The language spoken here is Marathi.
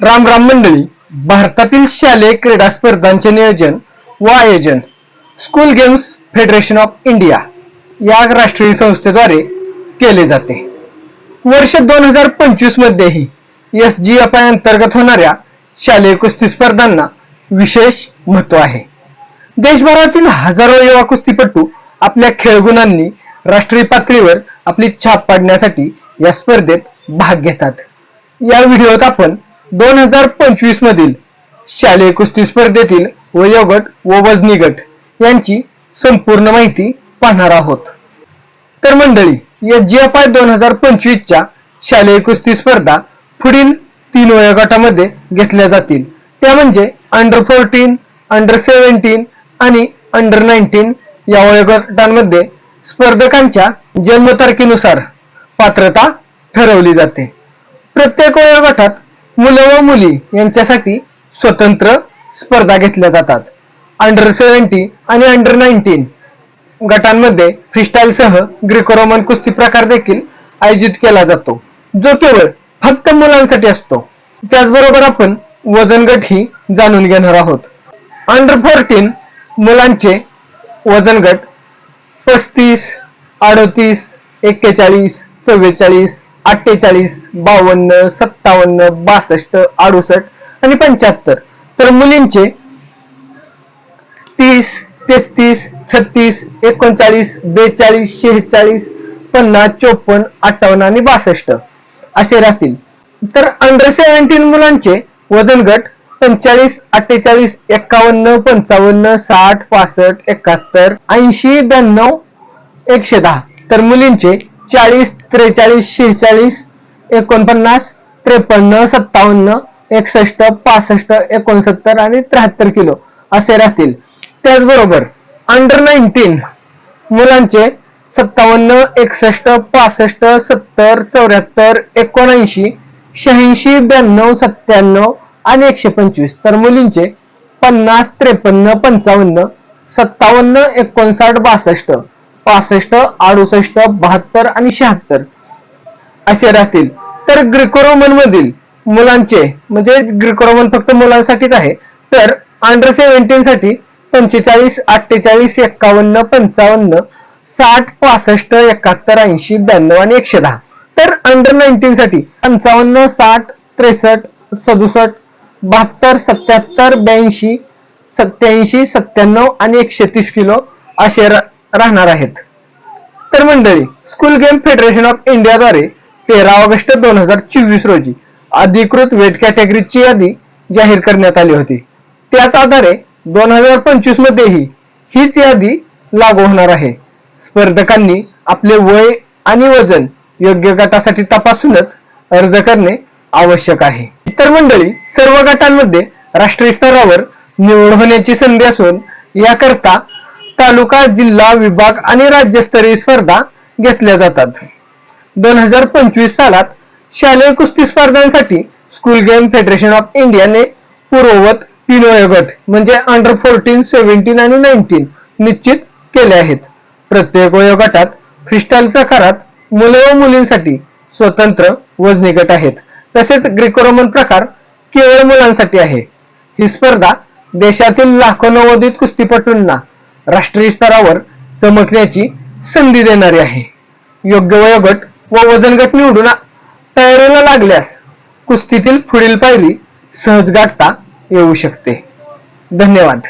राम राम मंडळी भारतातील शालेय क्रीडा स्पर्धांचे नियोजन व आयोजन school games federation of India या राष्ट्रीय संस्थेद्वारे केले जाते. वर्ष दोन हजार पंचवीस मध्येही एस जी एफ आय अंतर्गत होणाऱ्या शालेय कुस्ती स्पर्धांना विशेष महत्त्व आहे. देशभरातील हजारो युवा कुस्तीपटू आपल्या खेळगुणांनी राष्ट्रीय पातळीवर आपली छाप पाडण्यासाठी या स्पर्धेत भाग घेतात. या व्हिडिओत आपण दोन हजार पंचवीस मधील शालेय कुस्ती स्पर्धेतील वयोगट व वजनी गट यांची संपूर्ण माहिती पाहणार आहोत. तर मंडळी या जी एफ आय दोन हजार पंचवीसच्या शालेय कुस्ती स्पर्धा पुढील तीन वयोगटामध्ये घेतल्या जातील. त्या म्हणजे अंडर फोर्टीन अंडर सेव्हन्टीन आणि अंडर नाईन्टीन या वयोगटांमध्ये स्पर्धकांच्या जन्मतारखेनुसार पात्रता ठरवली जाते. प्रत्येक वयोगटात मुलं व मुली यांच्यासाठी स्वतंत्र स्पर्धा घेतल्या जातात. अंडर सेव्हन्टी आणि अंडर नाईन्टीन गटांमध्ये फ्रीस्टाईलसह ग्रीको रोमन कुस्ती प्रकार देखील आयोजित केला जातो. जो केवळ फक्त मुलांसाठी असतो. त्याचबरोबर आपण वजन गट ही जाणून घेणार आहोत. अंडर फोर्टीन मुलांचे वजन गट पस्तीस अडतीस एक्केचाळीस चव्वेचाळीस अठ्ठेचाळीस बावन्न सत्तावन्न बासष्ट अडुसष्ट आणि पंच्याहत्तर. तर मुलींचे तीस तेहतीस छत्तीस एकोणचाळीस बेचाळीस शेहेचाळीस पन्नास चोपन्न अठ्ठावन्न आणि बासष्ट असे राहतील. तर अंडर सेव्हन्टीन मुलांचे वजन गट पंचेचाळीस अठ्ठेचाळीस एक्कावन्न पंचावन्न साठ पासष्ट एकाहत्तर ऐंशी ब्याण्णव एकशे दहा. तर मुलींचे चाळीस त्रेचाळीस शेहेचाळीस एकोणपन्नास त्रेपन्न सत्तावन्न एकसष्ट पासष्ट एकोणसत्तर आणि त्र्याहत्तर किलो असे राहतील. त्याचबरोबर अंडर नाईन्टीन मुलांचे सत्तावन्न एकसष्ट पासष्ट सत्तर चौऱ्याहत्तर एकोणऐंशी शहाऐंशी ब्याण्णव सत्त्याण्णव आणि एकशे पंचवीस. तर मुलींचे पन्नास त्रेपन्न पंचावन्न सत्तावन्न एकोणसाठ बासष्ट पासष्ट अडुसष्ट बहात्तर आणि शहात्तर असे राहतील. तर ग्रिकोरोमन मधील मुलांचे म्हणजे ग्रिकोरोमन फक्त मुलांसाठीच आहे तर अंडर सेव्हन्टीन साठी पंचेचाळीस अठ्ठेचाळीस एक्कावन्न पंचावन्न साठ पासष्ट एकाहत्तर ऐंशी ब्याण्णव आणि एकशे दहा. तर अंडर नाईन्टीन साठी पंचावन्न साठ त्रेसष्ट सदुसष्ट बहात्तर सत्याहत्तर ब्याऐंशी सत्याऐंशी सत्त्याण्णव आणि एकशे तीस किलो असे राहणार आहेत. तर मंडळी स्कूल गेम फेडरेशन ऑफ इंडियाद्वारे तेरा ऑगस्ट दोन हजार चोवीस रोजी अधिकृत वेट कॅटेगरीची यादी जाहीर करण्यात आली होती. त्याच आधारे दोन हजार पंचवीस मध्येही हीच यादी लागू होणार आहे. स्पर्धकांनी आपले वय आणि वजन योग्य गटासाठी तपासूनच अर्ज करणे आवश्यक आहे. इतर मंडळी सर्व गटांमध्ये राष्ट्रीय स्तरावर निवड होण्याची संधी असून याकरता तालुका जिल्हा विभाग आणि राज्यस्तरीय स्पर्धा घेतल्या जातात. दोन हजार पंचवीस सालात शालेय कुस्ती स्पर्धांसाठी स्कूल गेम फेडरेशन ऑफ इंडियाने पूर्ववत तीन वयोगट म्हणजे अंडर फोर्टीन सेव्हन्टीन आणि नाईन्टीन निश्चित केले आहेत. प्रत्येक वयोगटात फ्रीस्टाईल प्रकारात मुले व मुलींसाठी स्वतंत्र वजनी गट आहेत. तसेच ग्रीको रोमन प्रकार केवळ मुलांसाठी आहे. ही स्पर्धा देशातील लाखो नवोदित कुस्तीपटूंना राष्ट्रीय स्तरावर चमकण्याची संधी देणारी आहे. योग्य वयोगट व वजनगट निवडून तयारीला लागल्यास कुस्तीतील पुढील पायरी सहज गाठता येऊ शकते. धन्यवाद.